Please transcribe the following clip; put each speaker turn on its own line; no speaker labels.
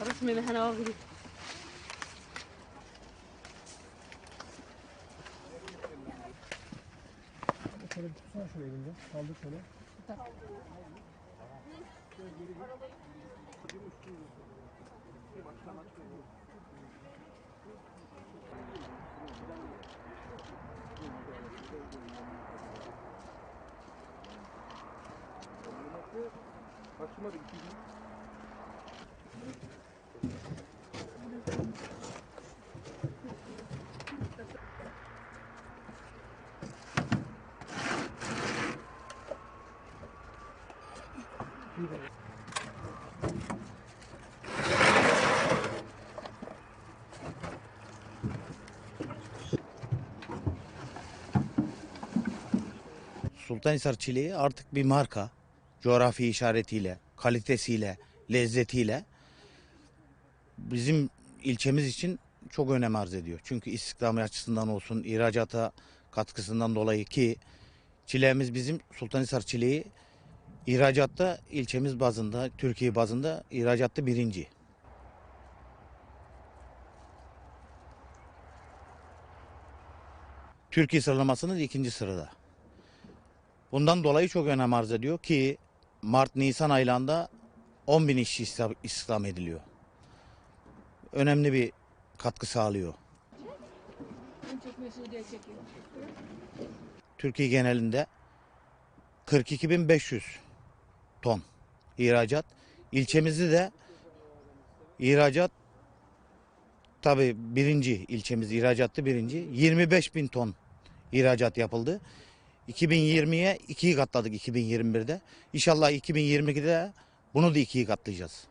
رسمي محنا واغري
Şöyle bir tutsana şöyle elinde. Kaldır şöyle. 맞추마도 입히지.
Sultanhisar çileği artık bir marka. Coğrafi işaretiyle, kalitesiyle, lezzetiyle bizim ilçemiz için çok önem arz ediyor. Çünkü istihdam açısından olsun, ihracata katkısından dolayı ki çileğimiz bizim Sultanhisar çileği ihracatta ilçemiz bazında, Türkiye bazında ihracatta birinci. Türkiye sıralamasının ikinci sırada. Bundan dolayı çok önem arz ediyor ki Mart-Nisan aylarında 10 bin işçi istihdam- ediliyor. Önemli bir katkı sağlıyor. Türkiye genelinde 42.500 ton ihracat. İlçemizde de ihracat tabi birinci ilçemiz ihracattı birinci. 25 bin ton ihracat yapıldı. 2020'ye ikiyi katladık 2021'de. İnşallah 2022'de bunu da ikiyi katlayacağız.